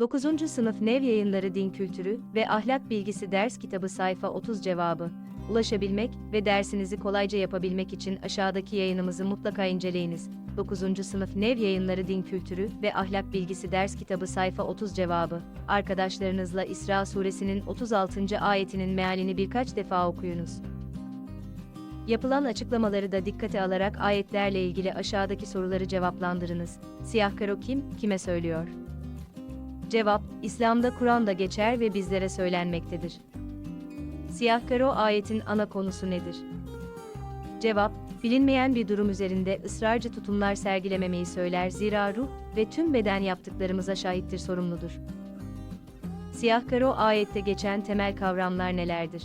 9. Sınıf Nev Yayınları Din Kültürü ve Ahlak Bilgisi Ders Kitabı Sayfa 30 Cevabı Ulaşabilmek ve dersinizi kolayca yapabilmek için aşağıdaki yayınımızı mutlaka inceleyiniz. 9. Sınıf Nev Yayınları Din Kültürü ve Ahlak Bilgisi Ders Kitabı Sayfa 30 Cevabı Arkadaşlarınızla İsra Suresinin 36. ayetinin mealini birkaç defa okuyunuz. Yapılan açıklamaları da dikkate alarak ayetlerle ilgili aşağıdaki soruları cevaplandırınız. Siyah karo kim, kime söylüyor? Cevap, İslam'da Kur'an'da geçer ve bizlere söylenmektedir. Siyah karo ayetin ana konusu nedir? Cevap, bilinmeyen bir durum üzerinde ısrarcı tutumlar sergilememeyi söyler zira ruh ve tüm beden yaptıklarımıza şahittir sorumludur. Siyah karo ayette geçen temel kavramlar nelerdir?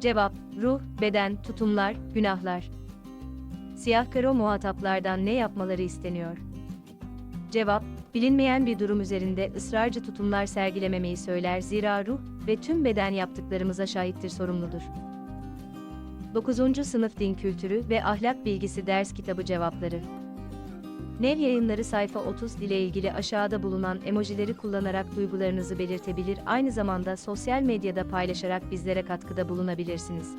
Cevap, ruh, beden, tutumlar, günahlar. Siyah karo muhataplardan ne yapmaları isteniyor? Cevap, bilinmeyen bir durum üzerinde ısrarcı tutumlar sergilememeyi söyler zira ruh ve tüm beden yaptıklarımıza şahittir sorumludur. 9. Sınıf Din Kültürü ve Ahlak Bilgisi Ders Kitabı Cevapları Nev Yayınları sayfa 30 ile ilgili aşağıda bulunan emojileri kullanarak duygularınızı belirtebilir aynı zamanda sosyal medyada paylaşarak bizlere katkıda bulunabilirsiniz.